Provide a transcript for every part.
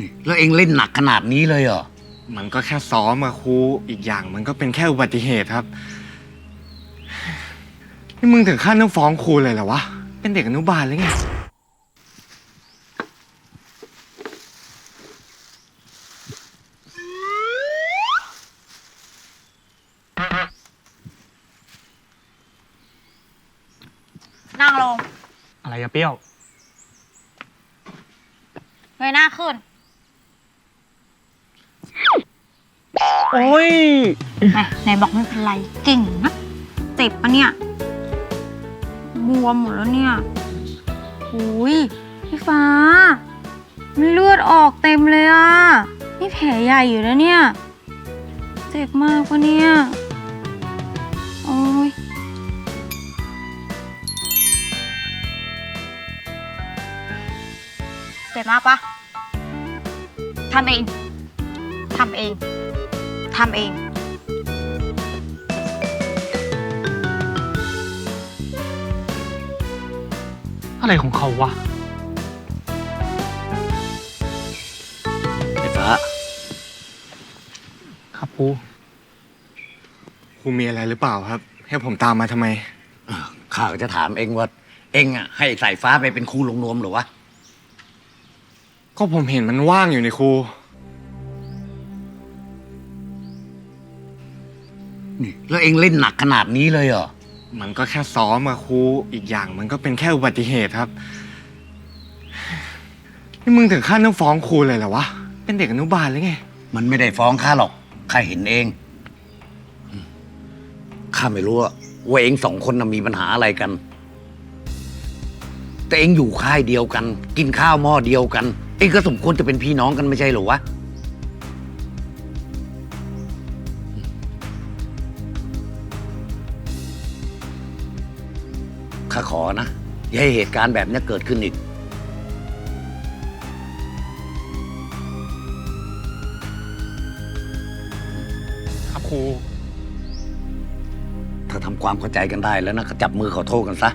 นี่แล้วเองเล่นหนักขนาดนี้เลยเหรอ มันก็แค่ซ้อมอะครูอีกอย่างมันก็เป็นแค่อุบัติเหตุครับ นี่มึงถึงขั้นต้องฟ้องครูเลยเหรอวะ เป็นเด็กอนุบาลหรือไง นั่งลง อะไรอะเปรี้ยว เงยหน้าขึ้น โอ้ยไหนไหนบอกไม่เป็นไรเก่งนะเจ็บปะเนี่ยบวมหมดแล้วเนี่ยอุ้ยพี่ฟ้ามีเลือดออกเต็มเลยอะนี่แผลใหญ่อยู่นะเนี่ย เจ็บมากปะเนี่ยโอ้ยเจ็บมากปะทำเองทำเอง ทำเอง อะไรของเขาวะ ไอ้ฟ้าครับครูครูมีอะไรหรือเปล่าครับ ให้ผมตามมาทำไม ข้าก็จะถามเองว่า เองอะให้สายฟ้าไปเป็นครูลงนวมเหรือวะ ก็ผมเห็นมันว่างอยู่ในครู นี่แล้วเองเล่นหนักขนาดนี้เลยเหรอ มันก็แค่ซ้อมอะครูอีกอย่างมันก็เป็นแค่อุบัติเหตุครับ นี่มึงถึงขั้นต้องฟ้องครูเลยเหรอวะ เป็นเด็กอนุบาลหรือไง มันไม่ได้ฟ้องข้าหรอก ข้าเห็นเอง ข้าไม่รู้ว่าว่าเองสองคนน่ะมีปัญหาอะไรกัน แต่เองอยู่ค่ายเดียวกัน กินข้าวหม้อเดียวกัน เองก็สมควรจะเป็นพี่น้องกันไม่ใช่เหรอวะ ข้าขอนะ อย่าให้เหตุการณ์แบบนี้เกิดขึ้นอีก ครับครู ถ้าทำความเข้าใจกันได้แล้วนะก็จับมือขอโทษกันซะ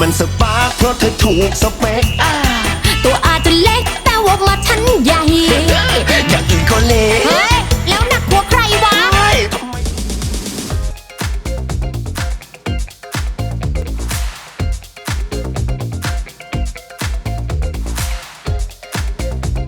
มันสปาร์คเพราะเธอถูกสเปคอะตัวอาจจะเล็กแต่ว่ามาชั้นใหญ่อย่างอื่นก็เละเฮ้ย